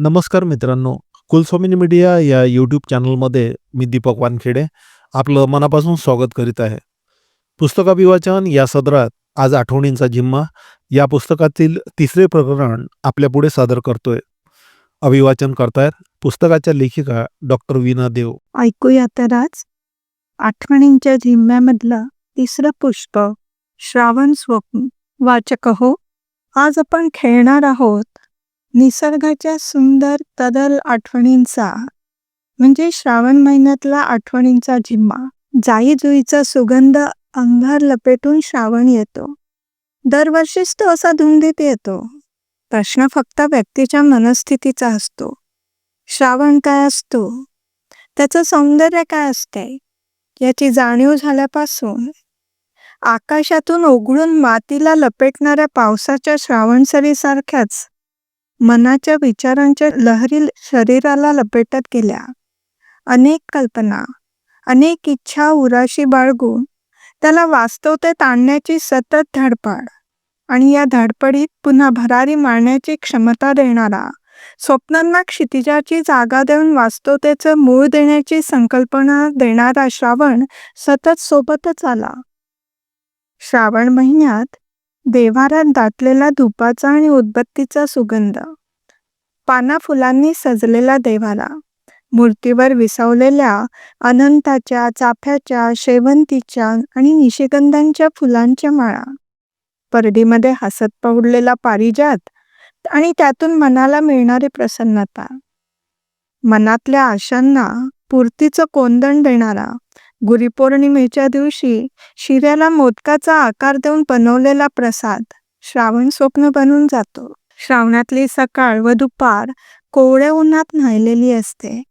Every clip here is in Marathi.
नमस्कार मित्रांनो कुलस्वामिनी मीडिया या यूट्यूब चॅनलमध्ये मी दीपक वानखेडे आपलं मनापासून स्वागत करीत आहे. पुस्तकाभिवाचन या सदरात आज आठवणींचा जिम्मा या पुस्तकातील तिसरे प्रकरण आपल्यापुढे सादर करतोय. अभिवाचन करतायत पुस्तकाच्या लेखिका डॉक्टर वीणा देव. ऐकूया तर आज. आठवणींच्या जिम्म्यामधलं तिसरं पुष्प श्रावण स्वप्न वाचक हो. आज आपण खेळणार आहोत निसर्गाच्या सुंदर तदल आठवणींचा म्हणजे श्रावण महिन्यातला आठवणींचा झिम्मा जाई जुईचा सुगंध अंधार लपेटून श्रावण येतो. दरवर्षीच तो असा धुंदीत येतो. प्रश्न फक्त व्यक्तीच्या मनस्थितीचा असतो. श्रावण काय असतो? त्याचं सौंदर्य काय असते? याची जाणीव झाल्यापासून आकाशातून ओघळून मातीला लपेटणाऱ्या पावसाच्या श्रावणसरीसारख्याच मनाच्या विचारांच्या लहरी शरीराला लपेटत गेल्या. अनेक कल्पना अनेक इच्छा उराशी बाळगून त्याला वास्तवतेत आणण्याची सतत धडपड आणि या धडपडीत पुन्हा भरारी मारण्याची क्षमता देणारा स्वप्नांना क्षितिजाची जागा देऊन वास्तवतेचं मूळ देण्याची संकल्पना देणारा श्रावण सतत सोबतच आला. श्रावण महिन्यात देवारात दाटलेला धुपाचा आणि उदबत्तीचा सुगंध. पाना फुलांनी सजलेला देवारा. मूर्तीवर विसावलेल्या अनंताच्या चाफ्याच्या शेवंतीच्या आणि निशिगंधांच्या फुलांच्या माळा. परडीमध्ये हसत पडलेला पारिजात आणि त्यातून मनाला मिळणारी प्रसन्नता. मनातल्या आशांना पूर्तीचं कोंदण देणारा गुरुपौर्णिमेच्या दिवशी शिऱ्याला मोदकाचा आकार देऊन बनवलेला प्रसाद श्रावण स्वप्न बनून जातो. श्रावणातली सकाळ व दुपार कोवळ्या उन्हात न्हायलेली असते.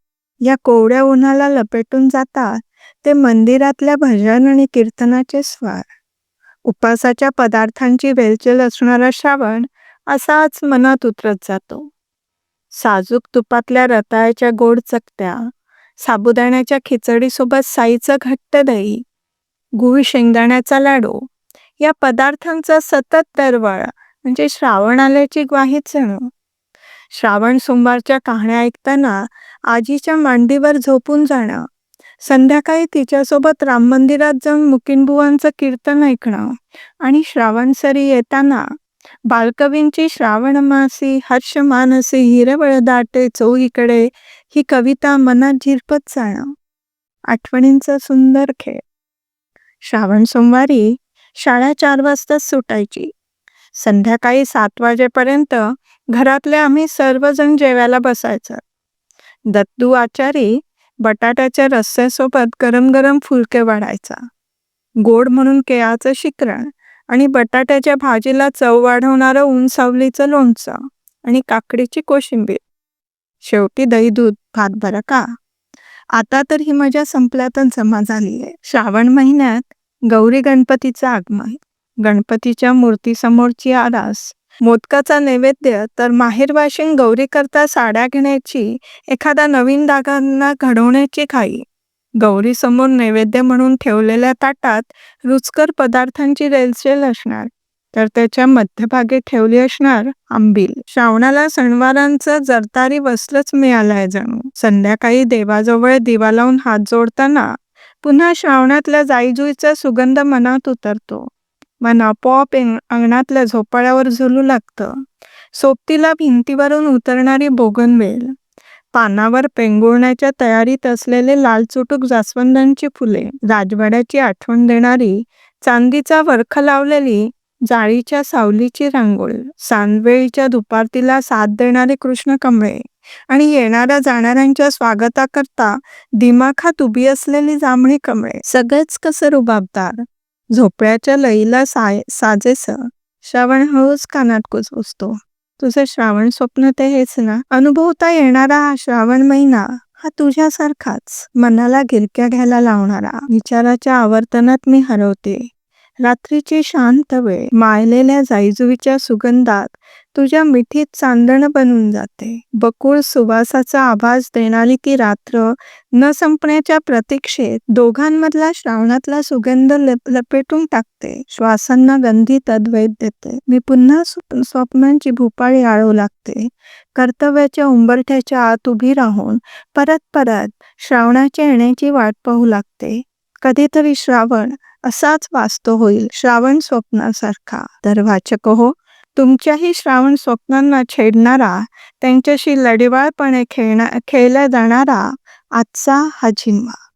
या कोवळ्या उन्हाला लपेटून जातात ते मंदिरातल्या भजन आणि कीर्तनाचे स्वर. उपासाच्या पदार्थांची वेलचेल असणारा श्रावण असाच मनात उतरत जातो. साजूक तुपातल्या रताळ्याच्या गोड चकत्या साबुदाण्याच्या खिचडीसोबत साईचं घट्ट दही गुळ शेंगदाण्याचा लाडू या पदार्थांचा सतत दरवळ म्हणजे श्रावण आल्याची ग्वाहीच जणू श्रावण सोमवारच्या कहाण्या ऐकताना आजीच्या मांडीवर झोपून जाणं संध्याकाळी तिच्यासोबत राम मंदिरात जाऊन मुकिनबुवांचं कीर्तन ऐकणं आणि श्रावण सरी येताना बालकवींची श्रावण मासी हर्ष मानसी हिरवळ दाटे चोहीकडे ही कविता मनात झिरपत जाणं. आठवणींचा सुंदर खेळ. श्रावण सोमवारी शाळा चार वाजताच सुटायची. संध्याकाळी सात वाजेपर्यंत घरातले आम्ही सर्वजण जेवायला बसायचं. दत्तू आचारी बटाट्याच्या रस्स्यासोबत गरम गरम फुलके वाढायचा. गोड म्हणून केळाचं शिकरण. आणि बटाट्याच्या भाजीला चव वाढवणारं ऊन सावलीचं लोणचं आणि काकडीची कोशिंबीर. शेवटी दही दूध भात बरं का? आता तर ही मजा संपल्यातच जमा झाली आहे श्रावण महिन्यात गौरी गणपतीचं आगमन. गणपतीच्या मूर्तीसमोरची आरास. मोदकाचा नैवेद्य तर माहेर वाशिंग गौरी करता साड्या घेण्याची एखादा नवीन दागांना घडवण्याची खाई गौरीसमोर नैवेद्य म्हणून ठेवलेल्या ताटात रुचकर पदार्थांची रेलचेल असणार. तर त्याच्या मध्यभागी ठेवली असणार आंबील. श्रावणाला सणवारांचं जरतारी वसलच मिळालंय जणू. संध्याकाळी देवाजवळ दिवा लावून हात जोडताना पुन्हा श्रावणातल्या जाईजुईचा सुगंध मनात उतरतो. मन आपोआप अंगणातल्या झोपाळ्यावर झुलू लागतं. सोबतीला भिंतीवरून उतरणारी बोगनवेल. पानावर पेंगुळण्याच्या तयारीत असलेले लालचुटूक जास्वंदांची फुले राजवाड्याची आठवण देणारी चांदीचा वरख लावलेली जाळीच्या सावलीची रांगोळ सांजवेळीच्या दुपारतीला साथ देणारे कृष्ण कमळे आणि येणाऱ्या जाणाऱ्यांच्या स्वागताकरता दिमाखात उभी असलेली जांभळी कमळे. सगळेच कसं रुबाबदार? झोपड्याच्या लईला साय साजेस. श्रावण हळूच कानात कुचकुचतो तुझं श्रावण स्वप्न ते हेच ना. अनुभवता येणारा हा श्रावण महिना हा तुझ्यासारखाच मनाला गिरक्या घ्यायला लावणारा. विचाराच्या आवर्तनात मी हरवते. रात्रीची शांत वेळ मायलेल्या जाईजुईच्या सुगंधात तुझ्या मिठीत चांदण बनून जाते. बकुळ सुवासाचा आवाज देणारी ती रात्र न संपण्याच्या प्रतीक्षेत दोघांमधला श्रावणातला सुगंध लपेटून टाकते. श्वासांना गंधी तद्वैत देते. मी पुन्हा स्वप्नांची भूपाळी आळू लागते. कर्तव्याच्या उंबरठ्याच्या आत उभी राहून परत परत श्रावणाच्या येण्याची वाट पाहू लागते. कधीतरी श्रावण असाच वाचतो होईल. श्रावण स्वप्नासारखा. तर वाचक हो तुमच्याही श्रावण स्वप्नांना छेडणारा त्यांच्याशी लढिवाळपणे खेळणा खेळला जाणारा आजचा हा झिम्मा